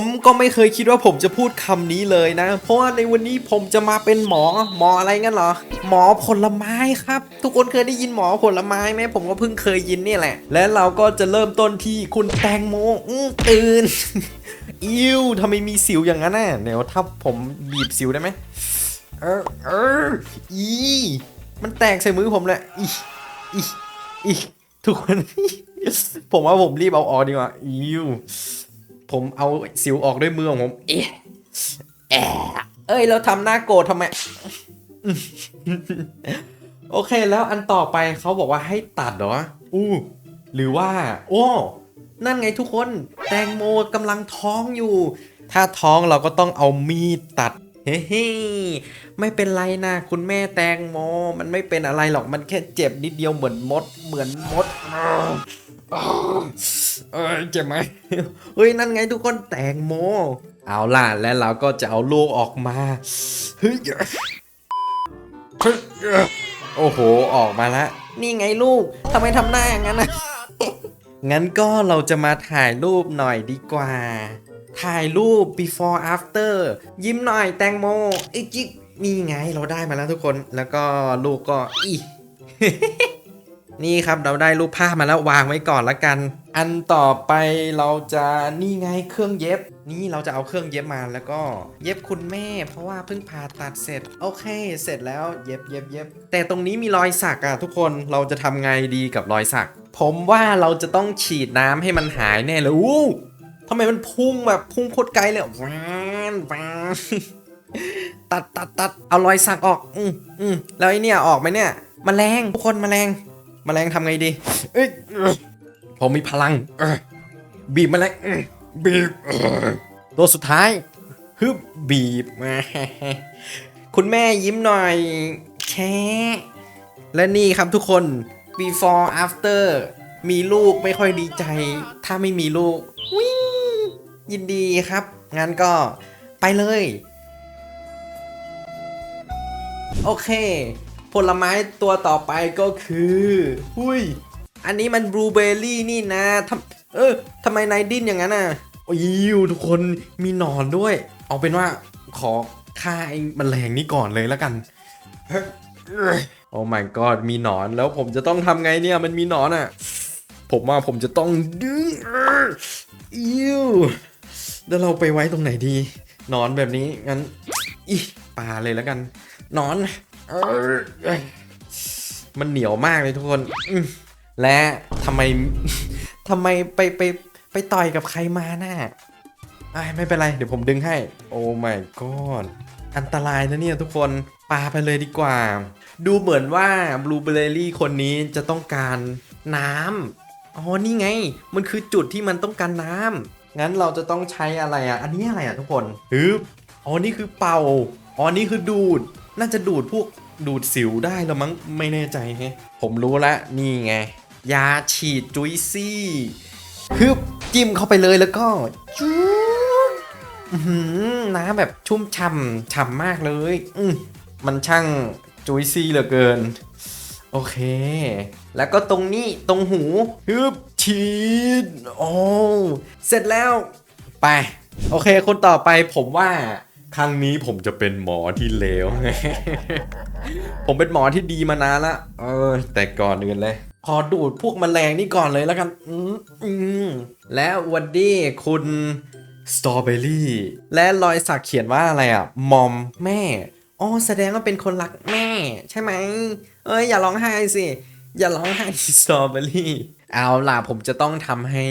ผมก็ไม่เคยคิดว่าผมจะพูดคำนี้เลยนะ เพราะว่าในวันนี้ผมจะมาเป็นหมอหมออะไรงั้นเหรอ หมอผลไม้ครับ ทุกคนเคยได้ยินหมอผลไม้ไหมผมก็เพิ่งเคยยินนี่แหละ และเราก็จะเริ่มต้นที่คุณแตงโมตื่นอิวทำไมมีสิวอย่างนั้นน่ะเดี๋ยวถ้าผมบีบสิวได้ไหมเออเอออีมันแตกใส่มือผมเลยอีอีอีทุกคนผมว่าผมรีบเอาออกดีกว่าอิว ผมเอาสิวออกด้วยมือของผม เอ๊ะแอะเอ้ย เราทำหน้าโกรธทำไม โอเคแล้วอันต่อไปเขาบอกว่าให้ตัดเหรอ อู้ หรือว่า โอ้ นั่นไงทุกคน แตงโมกำลังท้องอยู่ ถ้าท้องเราก็ต้องเอามีดตัด เฮ้ยไม่เป็นไรนะ คุณแม่แตงโม มันไม่เป็นอะไรหรอก มันแค่เจ็บนิดเดียวเหมือนมด เหมือนมดอ้าวอ้าว เอ้ยเจ็บไหมเฮ้ยนั่นไงทุกคนแตงโม เอาล่ะและเราก็จะเอาลูกออกมาเฮ้ยเฮ้ยโอ้โหออกมาล้วนี่ไงลูกทำไมทำหน้าอย่างนั้นนะงั้นก็เราจะมาถ่ายรูปหน่อยดีกว่า ถ่ายรูป before after ยิ้มหน่อยแตงโมไอ้จิ๊กนี่ไงเราได้มาแล้วทุกคน แล้วก็ลูกก็อี นี่ครับเราได้รูปภาพมาแล้ววางไว้ก่อนละกัน อันต่อไปเราจะนี่ไงเครื่องเย็บ นี่เราจะเอาเครื่องเย็บมาแล้วก็เย็บคุณแม่ เพราะว่าเพิ่งผ่าตัดเสร็จ โอเค เสร็จแล้วเย็บเย็บเย็บแต่ตรงนี้มีรอยสักอะทุกคนเราจะทำไงดีกับรอยสัก ผมว่าเราจะต้องฉีดน้ำให้มันหายแน่เลยอู้ทำไมมันพุ่งแบบพุ่งโคตรไกลเลยแวนแวนตัดตัดตัดเอารอยสักออก อืมอืมแล้วไอเนี่ยออกไหมเนี่ยมแมลงทุกคนมแมลง แมลงทำไงดีผมมีพลังบีบแมลงบีบตัวสุดท้ายฮึบบีบคุณแม่ยิ้มหน่อยแค่และนี่ครับทุกคน before after มีลูกไม่ค่อยดีใจ ถ้าไม่มีลูกวิ่งยินดีครับ งั้นก็ไปเลย โอเค ผลไม้ตัวต่อไปก็คือหุยอันนี้มันบลูเบอร์รี่นี่นะทำเออทำไมนายดิ้นอย่างนั้นอะโอ้ยทุกคนมีหนอนด้วย เอาเป็นว่าขอฆ่าไอ้แมลงนี้ก่อนเลยแล้วกัน โอ้ my god มีหนอนแล้วผมจะต้องทำไงเนี่ยมันมีหนอนอะ ผมว่าผมจะต้องดึงอิวแล้วเราไปไว้ตรงไหนดีหนอนแบบนี้งั้นอีปาเลยแล้วกันหนอน มันเหนียวมากเลยทุกคน และทำไมทำไมไปไปไปต่อยกับใครมาน่ะไอ้ไม่เป็นไร เดี๋ยวผมดึงให้ โอ้ my god อันตรายนะเนี่ยทุกคนปาไปเลยดีกว่า ดูเหมือนว่าบลูเบอร์รี่คนนี้จะต้องการน้ำอ๋อนี่ไง มันคือจุดที่มันต้องการน้ำงั้นเราจะต้องใช้อะไรอะ อันนี้อะไรอะทุกคนฮึบอ๋อนี่คือเป่า อ๋อนี่คือดูด น่าจะดูดพวกดูดสิวได้แล้วมั้งไม่แน่ใจแฮะผมรู้ละนี่ไง ยาฉีดจุยซี่ฮึบจิ้มเข้าไปเลยแล้วก็จุ๊บน้ำแบบชุ่มฉ่ำฉ่ำมากเลยอืมมันช่างจุยซี่เหลือเกิน โอเค แล้วก็ตรงนี้ตรงหูฮึบฉีดโอ้เสร็จแล้วไป โอเค คนต่อไปผมว่า ครั้งนี้ผมจะเป็นหมอที่เลว ผมเป็นหมอที่ดีมานานละ เออ แต่ก่อนอื่นเลย ขอดูดพวกแมลงนี่ก่อนเลยแล้วกัน อืมอืมและวันดีคุณสตรอเบอรี่และรอยสักเขียนว่าอะไรอะ มอมแม่ อ๋อ แสดงว่าเป็นคนรักแม่ ใช่ไหม เอ้ย อย่าร้องไห้สิ อย่าร้องไห้สตรอเบอรี่ เอาล่ะผมจะต้องทำให้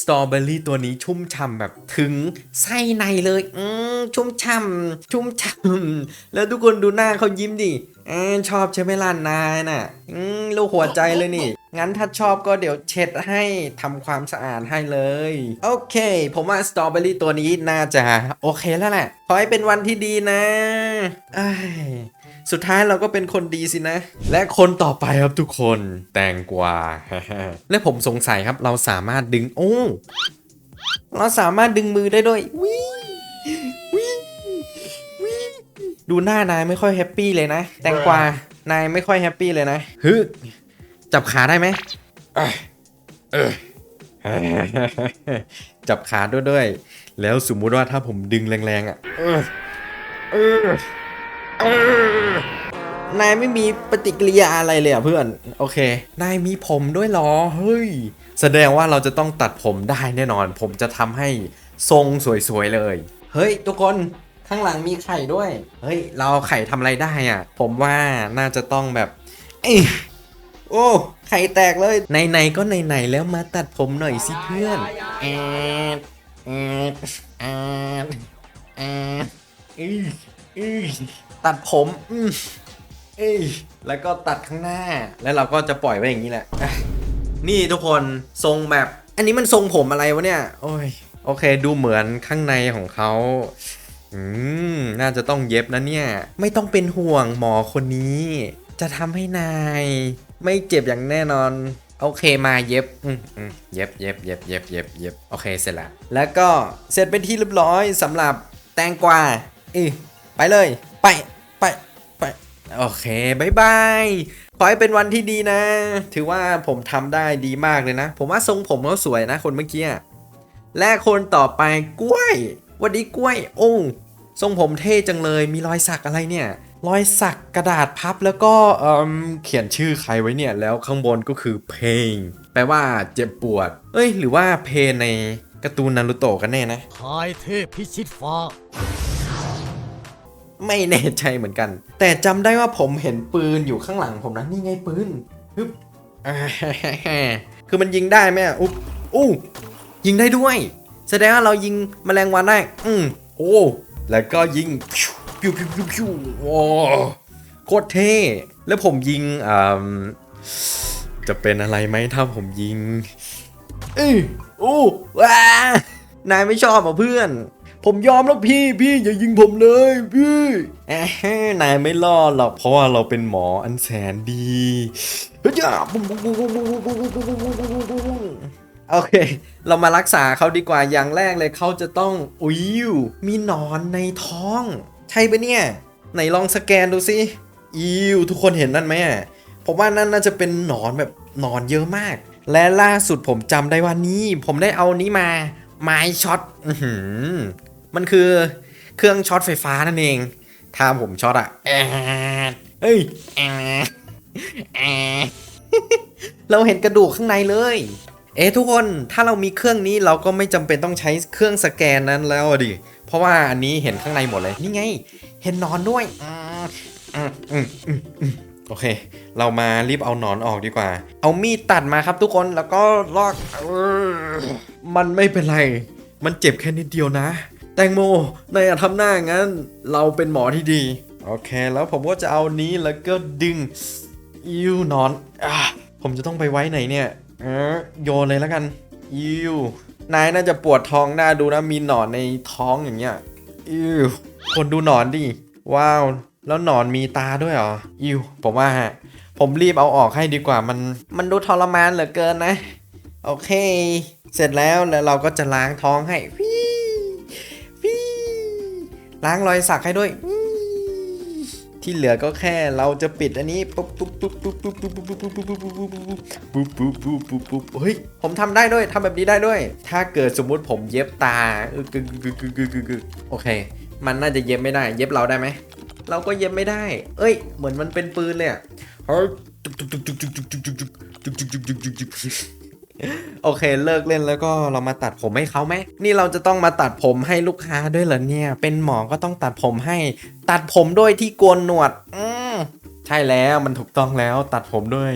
สตรอเบอรี่ตัวนี้ชุ่มฉ่ำแบบถึงไส้ในเลย อืมชุ่มฉ่ำชุ่มฉ่ำแล้วทุกคนดูหน้าเขายิ้มดิอชอบใช่ไหมล่ะนายน่ะ อืมลูกหัวใจเลยนี่ งั้นถ้าชอบก็เดี๋ยวเช็ดให้ทำความสะอาดให้เลย โอเค ผมว่าสตรอเบอรี่ตัวนี้น่าจะ โอเคแล้วแหละ ขอให้เป็นวันที่ดีนะอ้ สุดท้ายเราก็เป็นคนดีสินะ และคนต่อไปครับทุกคนแตงกวา และผมสงสัยครับเราสามารถดึงโอ้เราสามารถดึงมือได้ด้วยวิวิวิดูหน้านายไม่ค่อยแฮปปี้เลยนะ แตงกวานายไม่ค่อยแฮปปี้เลยนะฮึจับขาได้ไหมเออจับขาด้วยด้วย แล้วสมมุติว่าถ้าผมดึงแรงๆอะเออเออ นายไม่มีปฏิกิริยาอะไรเลยอะเพื่อน โอเค นายมีผมด้วยหรอ เฮ้ย แสดงว่าเราจะต้องตัดผมได้แน่นอน ผมจะทำให้ทรงสวยๆเลย เฮ้ย ทุกคนข้างหลังมีไข่ด้วย เฮ้ย เราไข่ทำอะไรได้อะ ผมว่าน่าจะต้องแบบอโอ้ ไข่แตกเลย ไหนๆก็ไหนๆแล้วมาตัดผมหน่อยสิเพื่อนแอดแอดแอดแอดอืออือ ตัดผมอืมเอ้ยแล้วก็ตัดข้างหน้า แล้วเราก็จะปล่อยไว้อย่างนี้แหละอะนี่ทุกคนทรงแบบ อันนี้มันทรงผมอะไรวะเนี่ย โอ้ย โอเค ดูเหมือนข้างในของเขา อืม น่าจะต้องเย็บนะเนี่ย ไม่ต้องเป็นห่วงหมอคนนี้ จะทำให้นาย ไม่เจ็บอย่างแน่นอน โอเคมาเย็บ อืมอืมเย็บเย็บเย็บเย็บเย็บเย็บโอเคเสร็จแล้วแล้วก็เสร็จเป็นที่เรียบร้อยสำหรับแตงกวาเอยไปเลย ไป ไปไปโอเคบายบายขอให้เป็นวันที่ดีนะ ถือว่าผมทำได้ดีมากเลยนะ ผมว่าทรงผมเขาสวยนะ คนเมื่อกี้อะและคนต่อไปกล้วยวันดีกล้วยโอ้ทรงผมเท่จังเลยมีรอยสักอะไรเนี่ยรอยสักกระดาษพับแล้วก็เอมเขียนชื่อใครไว้เนี่ยแล้วข้างบนก็คือเพลงแปลว่าเจ็บปวด เอ้ย หรือว่าเพลงในการ์ตูนนารูโตะกันแน่นะทายเทพพิชิตฟ้า ไม่แน่ใจเหมือนกัน แต่จำได้ว่าผมเห็นปืนอยู่ข้างหลังผมนะนี่ไงปืนฮึบอ่าคือมันยิงได้ไหมอุ๊บอู้ยิงได้ด้วย แสดงว่าเรายิงแมลงวันได้ อืมโอ้แล้วก็ยิงพิวพิวพิวพิวโอ้โคตรเท่ แล้วผมยิงอ่าจะเป็นอะไรไหมถ้าผมยิงเอ้ยโอ้ว้านายไม่ชอบเหรอเพื่อน ผมยอมแล้วพี่พี่อย่ายิงผมเลยพี่แอะนายไม่รอดหรอกเพราะว่าเราเป็นหมออันแสนดีเฮ้ยจ้าโอเค เรามารักษาเขาดีกว่าอย่างแรกเลยเขาจะต้องอุ้ยมีหนอนในท้อง ใช่ปะเนี่ย ไหนลองสแกนดูสิอิวทุกคนเห็นนั่นไหมอะผมว่านั่นน่าจะเป็นหนอนแบบหนอนเยอะมาก และล่าสุดผมจำได้ว่านี่ ผมได้เอานี้มาไม้ช็อตอื้อหือ มันคือเครื่องช็อตไฟฟ้านั่นเอง ถ้าผมช็อตอะแอดเฮ้ยแอดแอดเราเห็นกระดูกข้างในเลย เอ๊ะทุกคนถ้าเรามีเครื่องนี้เราก็ไม่จำเป็นต้องใช้เครื่องสแกนนั้นแล้วอะดิ เพราะว่าอันนี้เห็นข้างในหมดเลย นี่ไง เห็นหนอนด้วยอืมอืมอืมอืมอืมโอเค เรามารีบเอาหนอนออกดีกว่า เอามีดตัดมาครับทุกคนแล้วก็ลอกเออมันไม่เป็นไร มันเจ็บแค่นิดเดียวนะ แตงโมนายอทำหน้างั้น เราเป็นหมอที่ดี โอเค แล้วผมก็จะเอานี้แล้วก็ดึงอิวหนอนอะผมจะต้องไปไว้ไหนเนี่ยเออโยนเลยแล้วกันอิวนายน่าจะปวดท้องหน้าดูนะมีหนอนในท้องอย่างเงี้ยอิวคนดูหนอนดิว้าว แล้วหนอนมีตาด้วยเหรออิวผมว่าฮะผมรีบเอาออกให้ดีกว่ามันมันดูทรมานเหลือเกินนะ โอเค เสร็จแล้วแล้วเราก็จะล้างท้องให้ ล้างรอยสักให้ด้วย ที่เหลือก็แค่เราจะปิดอันนี้ปุ๊บปุ๊บปุ๊บปุ๊บปุ๊บปุ๊บปุ๊บปุ๊บปุ๊บปุ๊บปุ๊บปุ๊บปุ๊บปุ๊บปุ๊บปุ๊บเฮ้ยผมทำได้ด้วยทำแบบนี้ได้ด้วย ถ้าเกิดสมมุติผมเย็บตาเออกึกกึกกึกกึกกึกโอเค มันน่าจะเย็บไม่ได้ เย็บเราได้ไหมเราก็เย็บไม่ได้ เอ้ย เหมือนมันเป็นปืนเลยอะเฮ้ย โอเคเลิกเล่นแล้วก็เรามาตัดผมให้เขาไหม นี่เราจะต้องมาตัดผมให้ลูกค้าด้วยเหรอเนี่ย เป็นหมอก็ต้องตัดผมให้ ตัดผมด้วยที่โกนหนวด อืมใช่แล้วมันถูกต้องแล้ว ตัดผมด้วย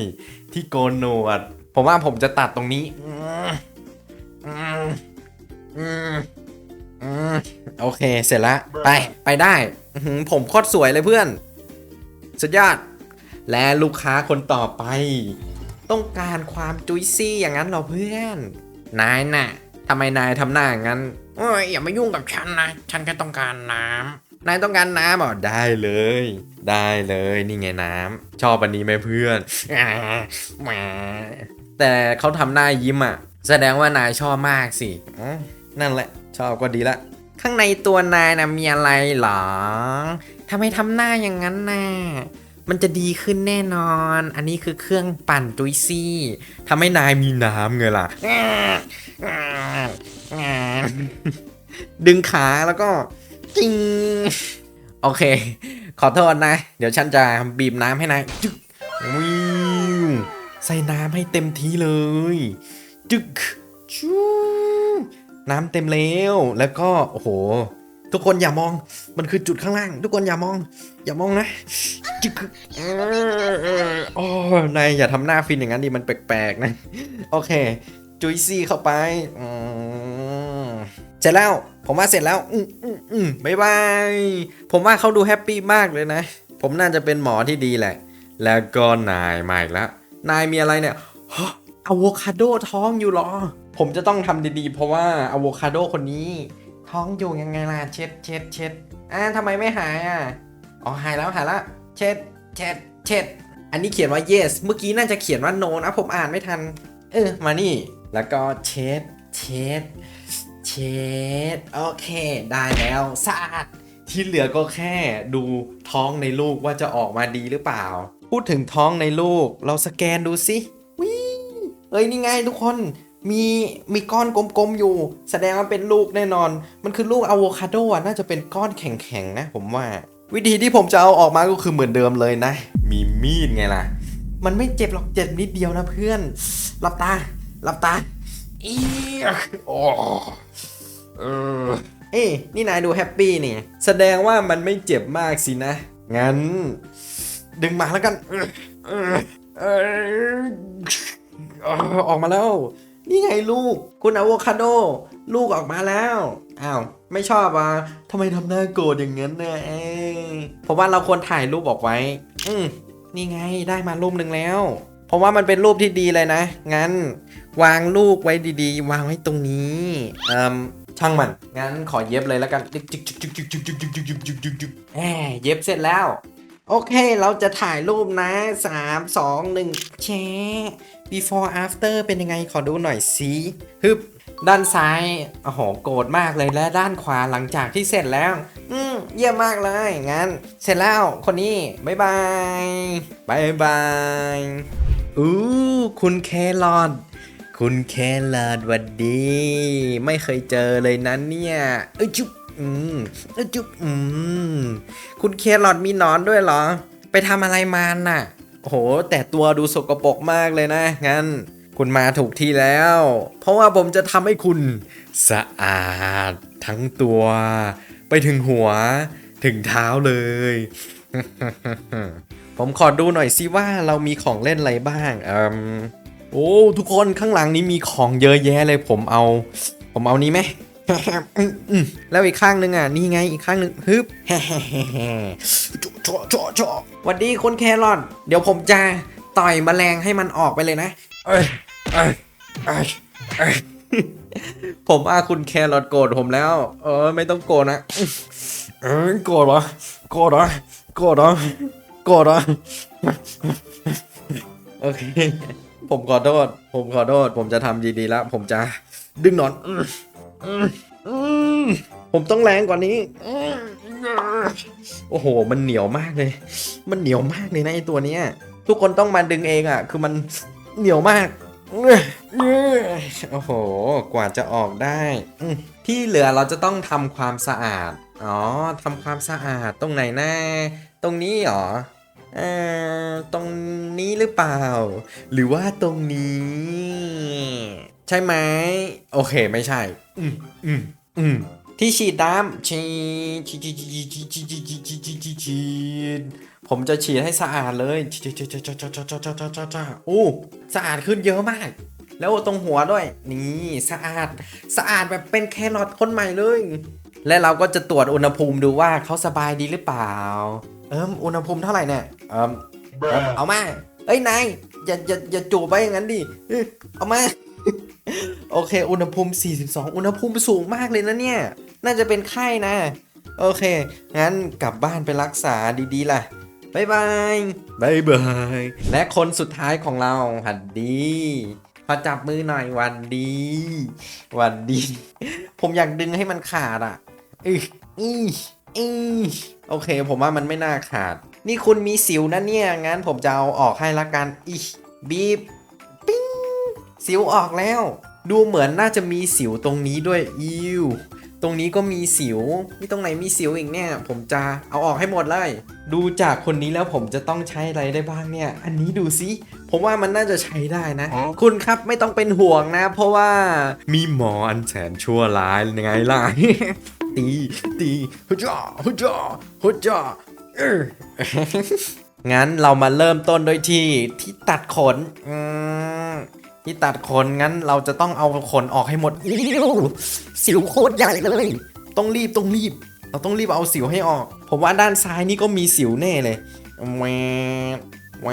ที่โกนหนวด ผมว่าผมจะตัดตรงนี้ อืมอืมอืมโอเคเสร็จละไปไปได้ผมโคตรสวยเลยเพื่อน สุดยอด และลูกค้าคนต่อไป ต้องการความจุยซี่อย่างนั้นเหรอเพื่อน นายน่ะทำไมนายทำหน้าอย่างนั้นโอ้ยอย่ามายุ่งกับฉันนะ ฉันแค่ต้องการน้ำนายต้องการน้ำเหรอได้เลย ได้เลยนี่ไงน้ำชอบอันนี้ไหมเพื่อนอแหมแต่เขาทำหน้ายิ้มอะ แสดงว่านายชอบมากสิอืมนั่นแหละ ชอบก็ดีละ ข้างในตัวนายนะมีอะไรหรอทำไมทำหน้าอย่างนั้นน่ะ มันจะดีขึ้นแน่นอน อันนี้คือเครื่องปั่นตุยซี่ทำให้นายมีน้ำไงล่ะ ดึงขาแล้วก็จิงโอเค ขอโทษนะ เดี๋ยวฉันจะบีบน้ำให้นายจึ๊กวิวใส่น้ำให้เต็มทีเลย จึ๊กชูน้ำเต็มแล้ว แล้วก็ โอ้โห ทุกคนอย่ามอง มันคือจุดข้างล่าง ทุกคนอย่ามอง อย่ามองนะจึ๊กเอโอ้นายอย่าทำหน้าฟินอย่างนั้นดิมันแปลกๆนะ โอเค จุยซี่เข้าไปเสร็จแล้ว ผมว่าเสร็จแล้ว อืมอืมอืมบายบาย ผมว่าเขาดูแฮปปี้มากเลยนะ ผมน่าจะเป็นหมอที่ดีแหละ แล้วก็นายมาอีกแล้ว นายมีอะไรเนี่ยอะโวคาโดท้องอยู่หรอ ผมจะต้องทำดีๆ เพราะว่าอะโวคาโดคนนี้ ท้องอยู่ยังไงล่ะเช็ดเช็ดเช็ดอ่าทำไมไม่หายอะอ๋อหายแล้วหายแล้วเช็ดเช็ดเช็ดอันนี้เขียนว่า yes เมื่อกี้น่าจะเขียนว่า no นะผมอ่านไม่ทัน เออมานี่ แล้วก็เช็ดเช็ดเช็ดโอเค ได้แล้วสะอาดที่เหลือก็แค่ดูท้องในลูกว่าจะออกมาดีหรือเปล่า พูดถึงท้องในลูก เราสแกนดูสิวิเอ้ยนี่ไงทุกคน มีมีก้อนกลมๆอยู่ แสดงว่าเป็นลูกแน่นอน มันคือลูกอะโวคาโดน่าจะเป็นก้อนแข็งๆนะ ผมว่า วิธีที่ผมจะเอาออกมาก็คือเหมือนเดิมเลยนะ มีมีดไงล่ะ มันไม่เจ็บหรอกเจ็บนิดเดียวนะเพื่อนหลับตาหลับตาอีโอ้เออเอ้ยนี่นายดูแฮปปี้นี่ แสดงว่ามันไม่เจ็บมากสินะ งั้น ดึงมาแล้วกันเออเออเออเออออกมาแล้ว นี่ไงลูก คุณอะโวคาโด ลูกออกมาแล้ว อ้าว ไม่ชอบอะทำไมทำหน้าโกรธอย่างนั้นนะผมว่าเราควรถ่ายรูปออกไว้ อืมนี่ไงได้มารูปหนึ่งแล้วพราะว่ามันเป็นรูปที่ดีเลยนะ งั้น วางลูกไว้ดีๆ วางไว้ตรงนี้อืมช่างมัน งั้นขอเย็บเลยแล้วกันเย็บเสร็จแล้ว โอเค เราจะถ่ายรูปนะ 3 2 1แช before after เป็นยังไงขอดูหน่อยสิฮึบด้านซ้ายโอ้โหโกรธมากเลยและด้านขวาหลังจากที่เสร็จแล้ว อืมเยี่ยมมากเลยงั้น เสร็จแล้วคนนี้บายบายบายบายอู้คุณแครอทคุณแครอทวัดดี ไม่เคยเจอเลยนะเนี่ยเอ้ยจุ๊บอืมเอ้ยจุ๊บอืมคุณแครอทมีนอนด้วยเหรอ ไปทำอะไรมาน่ะ โอ้โห แต่ตัวดูสกปรกมากเลยนะ งั้น คุณมาถูกที่แล้ว เพราะว่าผมจะทำให้คุณสะอาด ทั้งตัว ไปถึงหัว ถึงเท้าเลย ผมขอดูหน่อยสิว่าเรามีของเล่นอะไรบ้างอืมโอ้ทุกคนข้างหลังนี้มีของเยอะแยะเลยผมเอา ผมเอานี้ไหมแล้วอีกข้างหนึงอะนี่ไงอีกข้างหนึ่งฮึบ ชโชโชหวันดีคุณแครอทเดี๋ยวผมจะต่อยแมลงให้มันออกไปเลยนะเอ้ยเอ้ยเอ้ยเอ้ยผมว่าคุณแครอทโกรธผมแล้ว เออ ไม่ต้องโกรธนะเอ้ยโกรธเหรอโกรธเหรอโกรธเหรอโกรธเหรอโอเค ผมขอโทษ ผมขอโทษ ผมจะทำดีๆแล้ว ผมจะดึงหนอนอืมอืมอืมผมต้องแรงกว่านี้อืม โอ้โห มันเหนียวมากเลย มันเหนียวมากเลยนะไอตัวเนี้ย ทุกคนต้องมาดึงเองอะ คือมันเหนียวมาก โอ้โห กว่าจะออกได้ ที่เหลือเราจะต้องทำความสะอาด อ๋อทำความสะอาดตรงไหนนะ ตรงนี้เหรอเออตรงนี้หรือเปล่า หรือว่าตรงนี้ ใช่ไหม โอเคไม่ใช่ อืมอืมอืม ที่ฉีดน้ำฉีดฉีดฉีดฉีดฉีดฉีดฉีดฉีดฉีดฉีดฉีดผมจะฉีดให้สะอาดเลยฉีดฉีดฉีดฉีดฉีดฉีดฉีดฉีดโอ้สะอาดขึ้นเยอะมาก แล้วตรงหัวด้วย นี่สะอาดสะอาดแบบเป็นแครอทคนใหม่เลย และเราก็จะตรวจอุณหภูมิดูว่าเขาสบายดีหรือเปล่า เอิมอุณหภูมิเท่าไหร่เนี่ยเอิมเอิมเอามาเอ้ยนายอย่าอย่าอย่าจูบไปอย่างนั้นดิเอ้ยเอามา โอเค อุณหภูมิ 42 อุณหภูมิสูงมากเลยนะเนี่ย น่าจะเป็นไข้นะ โอเค งั้นกลับบ้านไปรักษาดีๆล่ะบายบายบายบาย และคนสุดท้ายของเราหวัดดีขอจับมือหน่อยหวันดีหวันดี ผมอยากดึงให้มันขาดอะอืออีอีโอเค ผมว่ามันไม่น่าขาด นี่คุณมีสิวนะเนี่ย งั้นผมจะเอาออกให้ละกันอีบีบปิ้ง สิวออกแล้ว ดูเหมือนน่าจะมีสิวตรงนี้ด้วยอิวตรงนี้ก็มีสิว มีตรงไหนมีสิวอีกเนี่ย ผมจะเอาออกให้หมดเลย ดูจากคนนี้แล้วผมจะต้องใช้อะไรได้บ้างเนี่ย อันนี้ดูสิผมว่ามันน่าจะใช้ได้นะ คุณครับไม่ต้องเป็นห่วงนะ เพราะว่ามีหมออันแสนชั่วร้ายยังไงล่ะ ตี ตีฮุจ่อฮุจ่อฮุจ่อเอองั้นเรามาเริ่มต้นด้วยที่ที่ตัดขน อืม ที่ตัดขนงั้นเราจะต้องเอาขนออกให้หมดสิวโคตรใหญ่เลย ต้องรีบต้องรีบ เราต้องรีบเอาสิวให้ออก ผมว่าด้านซ้ายนี่ก็มีสิวแน่เลยแหวดแหว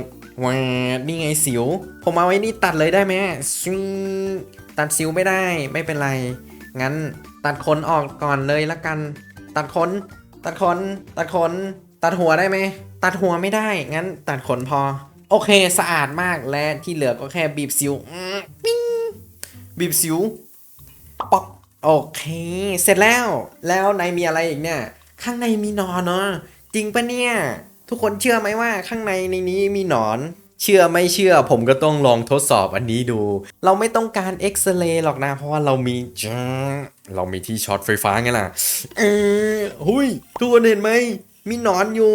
ดแหวดนี่ไงสิว ผมเอาไว้นี่ตัดเลยได้ไหมซิงตัดสิวไม่ได้ไม่เป็นไร งั้นตัดขนออกก่อนเลยละกัน ตัดขนตัดขนตัดขนตัดหัวได้ไหมตัดหัวไม่ได้ งั้นตัดขนพอ โอเคสะอาดมากและที่เหลือก็แค่บีบสิวปิ้งบีบสิวป๊อกโอเค เสร็จแล้ว แล้วในมีอะไรอีกเนี่ย ข้างในมีนอนเนาะจริงปะเนี่ย ทุกคนเชื่อไหมว่าข้างในในนี้มีหนอน เชื่อไม่เชื่อ ผมก็ต้องลองทดสอบอันนี้ดู เราไม่ต้องการเอ็กซเรย์หรอกนะ เพราะว่าเรามีเรามีที่ช็อตไฟฟ้าไงล่ะเออหุยทุกคนเห็นไหมมีหนอนอยู่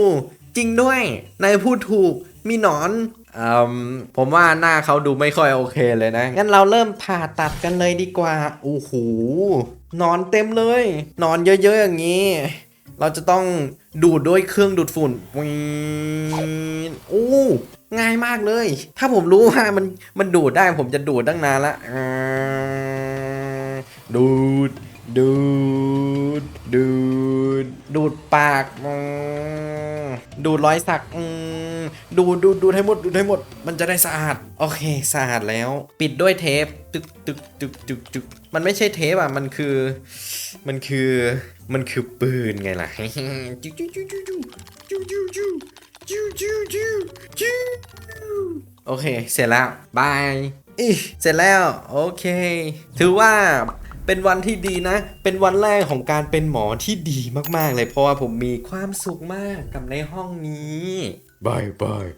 จริงด้วยนายพูดถูก มีหนอนอืมผมว่าหน้าเขาดูไม่ค่อยโอเคเลยนะ งั้นเราเริ่มผ่าตัดกันเลยดีกว่าโอ้โหหนอนเต็มเลยหนอนเยอะ ๆ อย่างนี้ เราจะต้องดูดด้วยเครื่องดูดฝุ่นวีนโอ้ง่ายมากเลย ถ้าผมรู้ว่ามันมันดูดได้ผมจะดูดตั้งนานละอ่าดูดดูดดูดดูดปากอืม ดูรอยสักดูดูดูให้หมดดูให้หมด มันจะได้สะอาด โอเคสะอาดแล้ว ปิดด้วยเทปตึกตึกตึกตึกตึกมันไม่ใช่เทปอะมันคือ มันคือมันคือปืนไงล่ะจิ้วจิ้วจิ้วจิ้วจิ้วจิ้วจิ้วจิ้วจิ้วจิ้วจิ้วโอเค เสร็จแล้วบายเสร็จแล้ว โอเค ถือว่า เป็นวันที่ดีนะ เป็นวันแรกของการเป็นหมอที่ดีมากๆเลย เพราะว่าผมมีความสุขมากกับในห้องนี้บายบาย